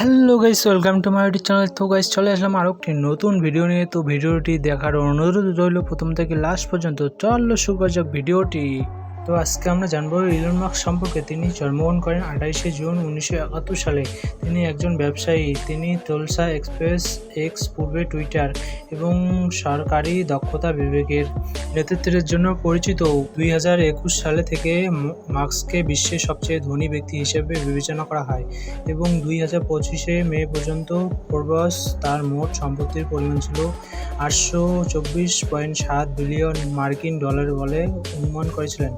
Hello guys welcome to my YouTube channel তো guys চলে আসলাম আরও একটি নতুন ভিডিও নিয়ে। তো ভিডিওটি দেখার অনুরোধ রইল প্রথম থেকে লাস্ট পর্যন্ত। চলো শুরু ভিডিওটি তো আজকে আমরা জানব ইলন মার্কস সম্পর্কে। তিনি জন্মগ্রহণ করেন আঠাইশে জুন উনিশশো একাত্তর সালে। তিনি একজন ব্যবসায়ী। তিনি তোলসা এক্সপ্রেস এক্স পূর্বে টুইটার এবং সরকারি দক্ষতা বিবেকের নেতৃত্বের জন্য পরিচিত। দুই হাজার একুশ সালে থেকে মার্কসকে বিশ্বের সবচেয়ে ধনী ব্যক্তি হিসেবে বিবেচনা করা হয় এবং দুই হাজার পঁচিশে মে পর্যন্ত ফোর্বস তার মোট সম্পত্তির পরিমাণ ছিল আটশো চব্বিশ পয়েন্ট সাত বিলিয়ন মার্কিন ডলার বলে অনুমান করেছিলেন।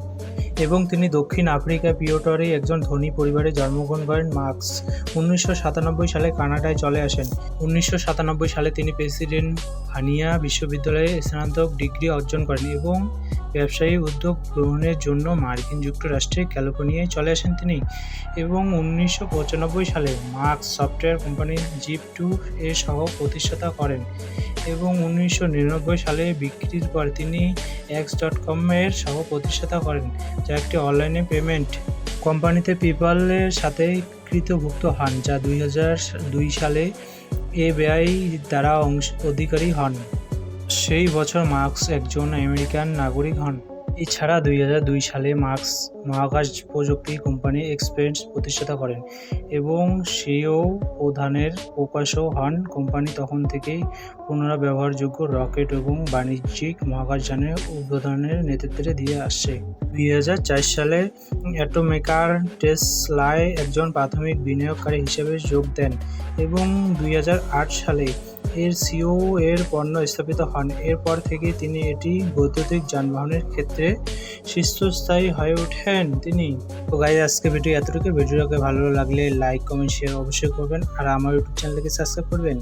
এবং তিনি দক্ষিণ আফ্রিকা পিওটরে একজন ধনী পরিবারে জন্মগ্রহণ করেন, মার্কস। উনিশশো সাতানব্বই সালে কানাডায় চলে আসেন। উনিশশো সাতানব্বই সালে তিনি প্রেসিডেন্ট ভানিয়া বিশ্ববিদ্যালয়ে স্নাতক ডিগ্রি অর্জন করেন এবং ব্যবসায়ী উদ্যোগ গ্রহণের জন্য মার্কিন যুক্তরাষ্ট্রে ক্যালিফোর্নিয়ায় চলে আসেন তিনি এবং উনিশশো পঁচানব্বই সালে Musk's software company Zip two এর সহ প্রতিষ্ঠাতা করেন এবং উনিশশো নিরানব্বই সালে বিক্রির পর তিনি এক্স ডট কমের সহ প্রতিষ্ঠাতা করেন, যা একটি অনলাইনে পেমেন্ট কোম্পানিতে পেপ্যালের সাথে কৃতভুক্ত হন, যা দুই হাজার দুই সালে এ ব্যয় দ্বারা অংশ অধিকারী হন। সেই বছর মার্কস একজন আমেরিকান নাগরিক হন। এছাড়া দুই হাজার দুই সালে মার্কস, মহাকাশ প্রযুক্তি কোম্পানি এক্সপেন্স প্রতিষ্ঠাতা করেন এবং সেও প্রধানের প্রকাশও হন। কোম্পানি তখন থেকেই পুনরাব্যবহারযোগ্য রকেট এবং বাণিজ্যিক মহাকাশযানের উদ্বোধনের নেতৃত্বে দিয়ে আসছে। দুই হাজার চার সালে অ্যাটোমেকার টেসলায় একজন প্রাথমিক বিনিয়োগকারী হিসেবে যোগ দেন এবং দুই হাজার আট সালে এর সিও এর পণ্য স্থাপিত হন। এরপর থেকে তিনি এটি বৈদ্যুতিক যানবাহনের ক্ষেত্রে শীর্ষস্থায়ী হয়ে ওঠেন তিনি। তো গাই আজকে ভিডিও এতটুকু ভিডিওটাকে ভালো লাগলে লাইক কমেন্ট শেয়ার অবশ্যই করবেন। আর আমার ইউটিউব চ্যানেলকে সাবস্ক্রাইব করবেন।